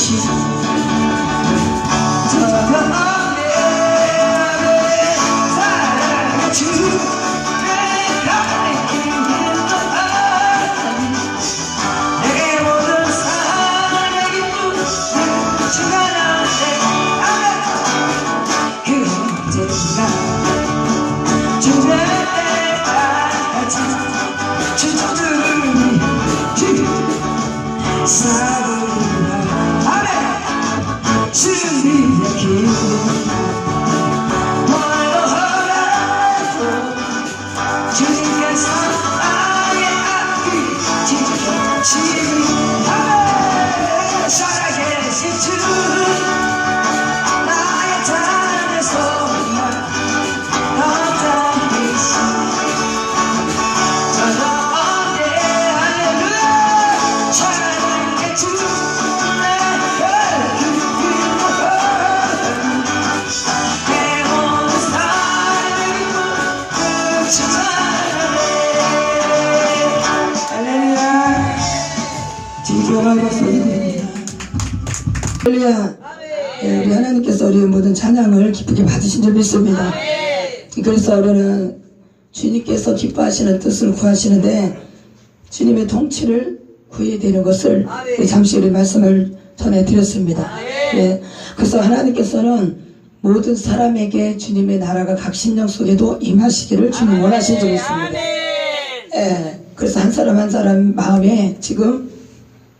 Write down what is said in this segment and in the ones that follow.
것 할렐루야 예, 우리 하나님께서 우리 모든 찬양을 기쁘게 받으신 줄 믿습니다 그래서 우리는 주님께서 기뻐하시는 뜻을 구하시는데 주님의 통치를 구해야 되는 것을 잠시 우리 말씀을 전해드렸습니다. 예, 그래서 하나님께서는 모든 사람에게 주님의 나라가 각 심령 속에도 임하시기를 주님 원하신 적이 있습니다. 예, 그래서 한 사람 한 사람 마음에 지금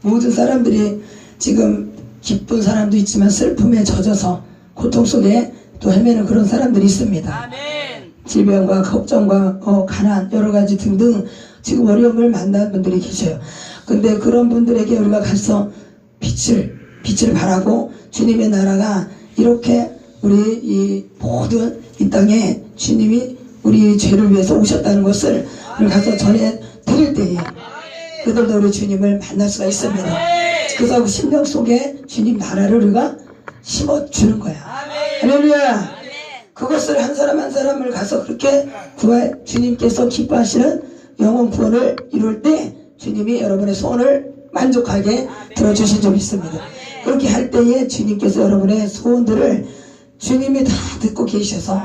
모든 사람들이 지금 기쁜 사람도 있지만 슬픔에 젖어서 고통 속에 또 헤매는 그런 사람들이 있습니다. 질병과 걱정과 어, 가난 여러 가지 등등 지금 어려움을 만난 분들이 계셔요. 근데 그런 분들에게 우리가 가서 빛을 빛을 바라고 주님의 나라가 이렇게 우리 이 모든 이 땅에 주님이 우리 죄를 위해서 오셨다는 것을 우리 가서 전해 드릴 때에 그들도 우리 주님을 만날 수가 있습니다. 그래서 그 심령 속에 주님 나라를 우리가 심어주는 거야. 할렐루야. 그것을 한 사람 한 사람을 가서 그렇게 구하 주님께서 기뻐하시는 영혼 구원을 이룰 때 주님이 여러분의 소원을 만족하게 들어주신 점 있습니다. 그렇게 할 때에 주님께서 여러분의 소원들을 주님이 다 듣고 계셔서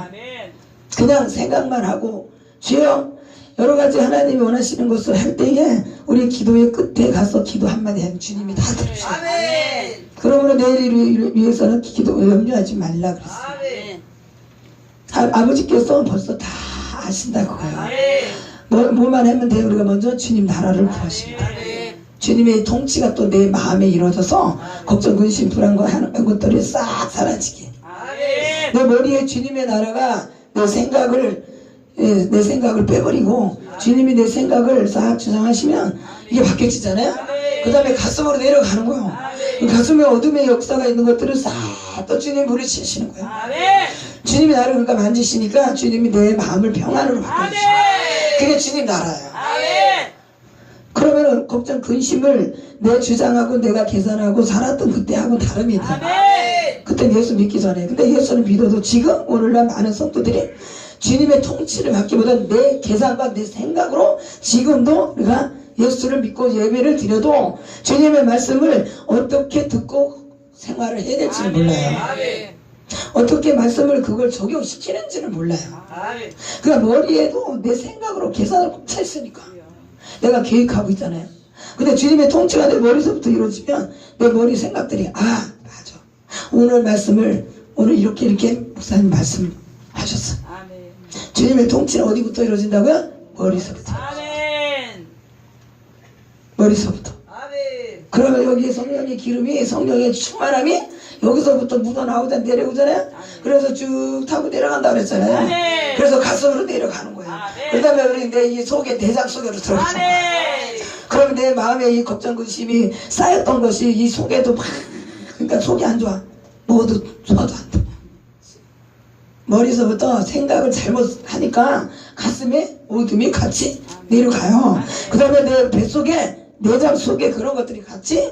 그냥 생각만 하고 주여 여러 가지 하나님이 원하시는 것을 할 때에 우리 기도의 끝에 가서 기도 한마디 하면 주님이 다 들으셔요. 그러므로 내일을 위해서는 기도 염려하지 말라 그랬어요. 아, 아버지께서 벌써 다 아신다고요. 뭐, 뭐만 하면 돼요. 우리가 먼저 주님 나라를 구하십니다. 주님의 통치가 또 내 마음에 이루어져서 걱정, 근심, 불안과 하는 것들이 싹 사라지게. 내 머리에 주님의 나라가 내 생각을 예, 내 생각을 빼버리고 주님이 내 생각을 싹 주장하시면 이게 바뀌어지잖아요. 그 다음에 가슴으로 내려가는 거예요. 그 가슴에 어둠의 역사가 있는 것들을 싹 또 주님 부르치시는 거예요. 주님이 나를 그러니까 만지시니까 주님이 내 마음을 평안으로 바꿔주시고 그게 주님 나라예요. 그러면은 걱정 근심을 내 주장하고 내가 계산하고 살았던 그때하고 다릅니다. 그때 예수 믿기 전에. 근데 예수를 믿어도 지금 오늘날 많은 성도들이 주님의 통치를 받기보다 내 계산과 내 생각으로 지금도 우리가 예수를 믿고 예배를 드려도 주님의 말씀을 어떻게 듣고 생활을 해야 될지를 몰라요. 어떻게 말씀을 그걸 적용시키는지를 몰라요. 그러니까 머리에도 내 생각으로 계산을 꼭 차 있으니까 내가 계획하고 있잖아요. 근데 주님의 통치가 내 머리서부터 이루어지면 내 머리 생각들이 아 맞아 오늘 말씀을 오늘 이렇게 이렇게 목사님 말씀하셨어. 주님의 통치는 어디부터 이루어진다고요? 머리서부터. 머리서부터. 그러면 여기 성령의 기름이 성령의 충만함이 여기서부터 묻어 나오다 내려오잖아요. 그래서 쭉 타고 내려간다 그랬잖아요. 아멘. 그래서 가슴으로 내려가는 거예요. 아멘. 그다음에 우리 내이 속에 내장 속으로 거예요. 그러면 내 마음에 이 걱정 근심이 쌓였던 것이 이 속에도 막 그러니까 속이 안 좋아. 먹어도 소화도 안 돼. 머리서부터 생각을 잘못하니까 가슴에 어둠이 같이 내려가요. 그 다음에 내 뱃속에 내장 속에 그런 것들이 같이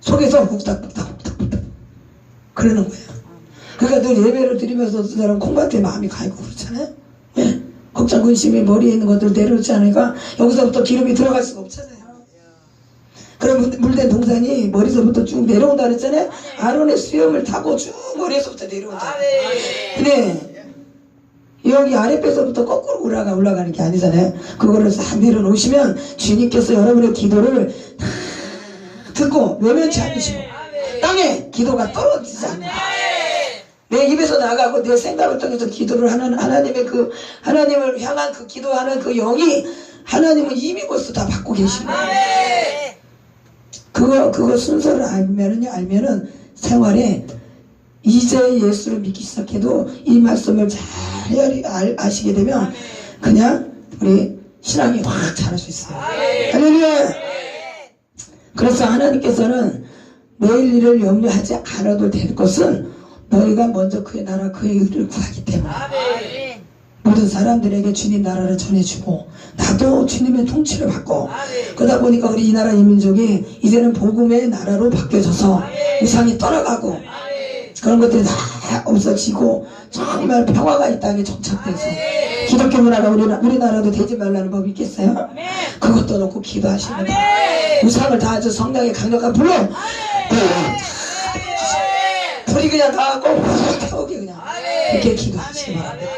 속에서 훅닥훅닥 훅닥훅닥 그러는 거예요. 그러니까 늘 예배를 드리면서 그 사람 콩밭에 마음이 가 있고 그렇잖아요. 예. 걱정 근심이 머리에 있는 것들 내려오지 않으니까 여기서부터 기름이 들어갈 수가 없잖아요. 그럼 물- 물된 동산이 머리서부터 쭉 내려온다 그랬잖아요. 아론의 수염을 타고 쭉 머리에서부터 내려온다. 근데 여기 아랫배서부터 거꾸로 올라가 올라가는 게 아니잖아요. 그거를 싹 내려놓으시면 주님께서 여러분의 기도를 다 듣고 외면치 않으시고 땅에 기도가 떨어지지 않는 내 입에서 나가고 내 생각을 통해서 기도를 하는 하나님의 그 하나님을 향한 그 기도하는 그 영이 하나님은 이미 벌써 다 받고 계신 거예요. 그거 그거 순서를 알면은요 알면은 생활에 이제 예수를 믿기 시작해도 이 말씀을 잘 알- 아시게 되면 그냥 우리 신앙이 확 자랄 수 있어요. 할렐루야. 그래서 하나님께서는 내일 일을 염려하지 않아도 될 것은 너희가 먼저 그의 나라 그의 의를 구하기 때문에 모든 사람들에게 주님 나라를 전해주고 나도 주님의 통치를 받고 그러다 보니까 우리 이 나라 이 민족이 이제는 복음의 나라로 바뀌어져서 우상이 떠나가고 그런 것들이 다 없어지고 정말 평화가 이 땅에 정착돼서 기독교 문화가 우리나, 우리나라도 되지 말라는 법이 있겠어요? 그것도 놓고 기도하시는. 우상을 다 아주 성령의 강력한 불로 불이 그냥 나가고 훅 태우게 그냥 그렇게 기도하시기 바랍니다.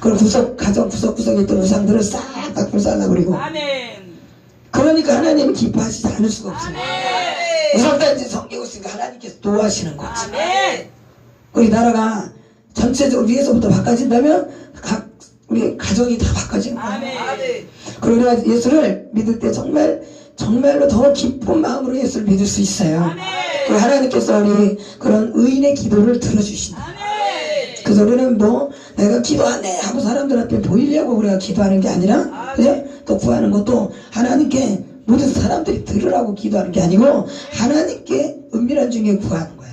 그리고 구석 가정 구석구석에 있던 우상들을 싹 다 불살라버리고 아멘. 그러니까 하나님은 기뻐하시지 않을 수가 없어요. 우상단지 섬기고 있으니까 하나님께서 도와하시는 거지. 아멘. 우리 나라가 전체적으로 위에서부터 바꿔진다면 각 우리 가정이 다 바꿔지는 거예요. 아멘. 그리고 우리가 예수를 믿을 때 정말 정말로 더 기쁜 마음으로 예수를 믿을 수 있어요. 그리고 하나님께서 우리 그런 의인의 기도를 들어주신다. 그래서 우리는 뭐 내가 기도하네 하고 사람들 앞에 보이려고 우리가 기도하는 게 아니라 그죠? 또 구하는 것도 하나님께 모든 사람들이 들으라고 기도하는 게 아니고 하나님께 은밀한 중에 구하는 거야.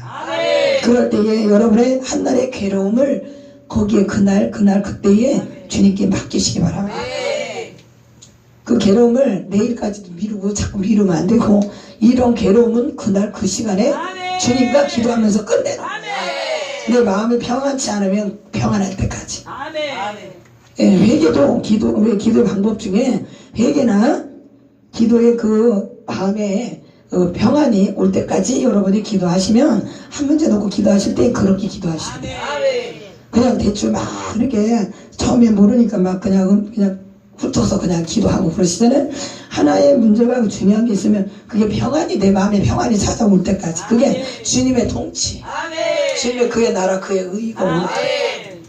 그럴 때에 여러분의 한날의 괴로움을 거기에 그날 그날 그때에 주님께 맡기시기 바랍니다. 그 괴로움을 내일까지도 미루고 자꾸 미루면 안 되고 이런 괴로움은 그날 그 시간에 주님과 기도하면서 끝내는 거야. 내 마음이 평안치 않으면 평안할 때까지. 아멘. 예, 회개도 기도 우리 기도의 방법 중에 회개나 기도의 그 마음에 어, 평안이 올 때까지 여러분이 기도하시면 한 문제 놓고 기도하실 때 그렇게 기도하시면 돼요. 그냥 대충 막 이렇게 처음에 모르니까 막 그냥 음, 그냥 훑어서 그냥 기도하고 그러시잖아요. 하나의 문제가 중요한 게 있으면 그게 평안이 내 마음에 평안이 찾아올 때까지. 그게 주님의 통치, 주님의 그의 나라 그의 의가 올 때.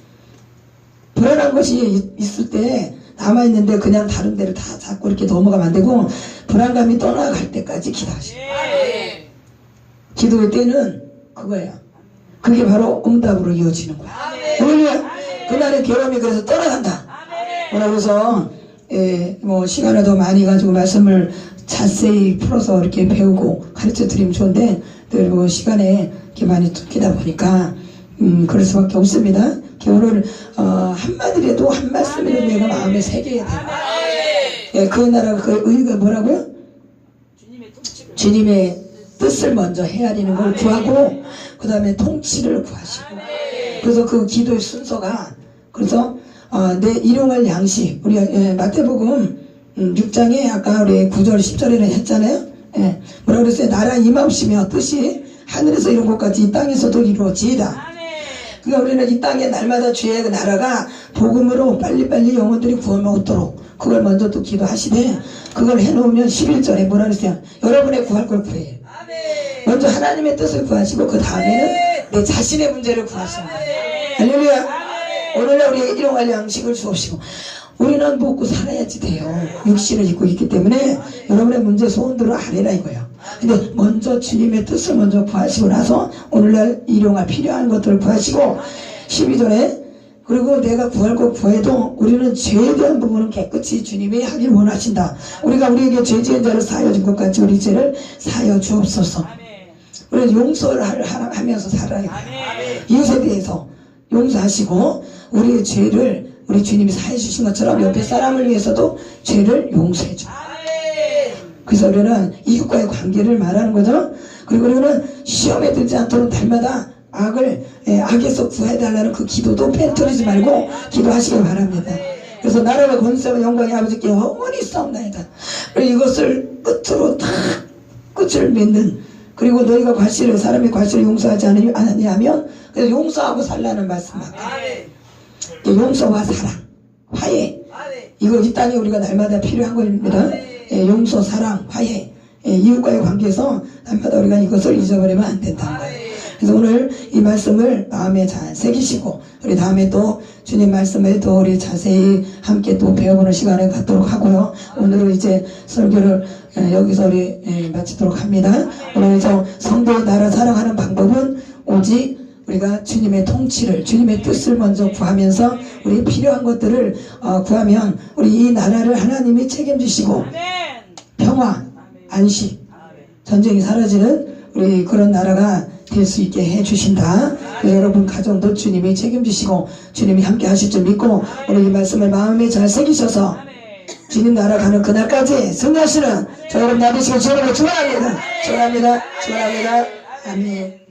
불안한 것이 있- 있을 때 남아있는데 그냥 다른 데를 다 자꾸 이렇게 넘어가면 안 되고 불안감이 떠나갈 때까지 기도하시고 기도의 때는 그거예요. 그게 바로 응답으로 이어지는 거야. 오늘 그날의 괴로움이 그래서 떠나간다. 뭐라 그래서 예, 뭐 시간을 더 많이 가지고 말씀을 자세히 풀어서 이렇게 배우고 가르쳐 드리면 좋은데 늘 뭐 시간에 이렇게 많이 쫓기다 보니까 음 그럴 수밖에 없습니다. 오늘 어, 한마디라도 한 말씀이라도 내가 마음에 새겨야 돼. 예, 그 나라가 그 의가 뭐라고요? 주님의 뜻을 먼저 헤아리는 걸 구하고 그 다음에 통치를 구하시고 그래서 그 기도의 순서가 그래서 어, 내 일용할 양식. 우리 예, 마태복음 음, 6장에 아까 우리 9절 10절에는 했잖아요. 예, 뭐라 그랬어요? 나라 임하옵시며 뜻이 하늘에서 이룬 것 같이 이 땅에서도 이루어지이다. 그러니까 우리는 이 땅에 날마다 주의 그 나라가 복음으로 빨리빨리 영혼들이 구원을 얻도록 그걸 먼저 또 기도하시되 그걸 해놓으면 11절에 뭐라 그랬어요? 여러분의 구할 걸 구해요 먼저 하나님의 뜻을 구하시고 그 다음에는 내 자신의 문제를 구하시는 거예요. 할렐루야. 오늘날 우리에게 일용할 양식을 주옵시고 우리는 먹고 살아야지 돼요. 육신을 입고 있기 때문에 여러분의 문제 소원들을 아래라 이거예요. 근데 먼저 주님의 뜻을 먼저 구하시고 나서 오늘날 일용할 필요한 것들을 구하시고 12절에 그리고 내가 구할 것 구해도 우리는 죄에 대한 부분은 깨끗이 주님이 하길 원하신다. 우리가 우리에게 죄 지은 자를 사하여 준것 같이 우리 죄를 사하여 주옵소서. 우리는 용서를 하면서 살아야 돼요. 이웃에 대해서 용서하시고 우리의 죄를 우리 주님이 사해 주신 것처럼 옆에 사람을 위해서도 죄를 용서해 줘. 그래서 우리는 이웃과의 관계를 말하는 거죠. 그리고 우리는 시험에 들지 않도록 날마다 악을 예, 악에서 구해달라는 그 기도도 빼뜨리지 말고 기도하시길 바랍니다. 그래서 나라와 권세와 영광이 아버지께 영원히 싸움나이다. 이것을 끝으로 다 끝을 맺는 그리고 너희가 과실을 사람이 과실을 용서하지 않으- 않느냐면 그래서 용서하고 살라는 아 멘. 용서와 사랑 화해. 이거 이 땅에 우리가 날마다 필요한 겁니다 예, 용서 사랑 화해 예, 이웃과의 관계에서 날마다 우리가 이것을 잊어버리면 안 된다는 거예요 그래서 오늘 이 말씀을 마음에 잘 새기시고 우리 다음에 또 주님 말씀을 또 우리 자세히 함께 또 배워보는 시간을 갖도록 하고요. 오늘은 이제 설교를 예, 여기서 우리 예, 마치도록 합니다. 오늘 저 성도의 나라 사랑하는 방법은 오직 우리가 주님의 통치를 주님의 뜻을 먼저 구하면서 우리 필요한 것들을 어, 구하면 우리 이 나라를 하나님이 책임지시고. 평화, 안식. 전쟁이 사라지는 우리 그런 나라가 될 수 있게 해 주신다. 그래서 여러분 가정도 주님이 책임지시고 주님이 함께 하실 줄 믿고 오늘 이 말씀을 마음에 잘 새기셔서. 주님 나라 가는 그날까지 승리하시는 저 여러분 나되시고 주님을 축원합니다. 축원합니다. 축원합니다. 아멘.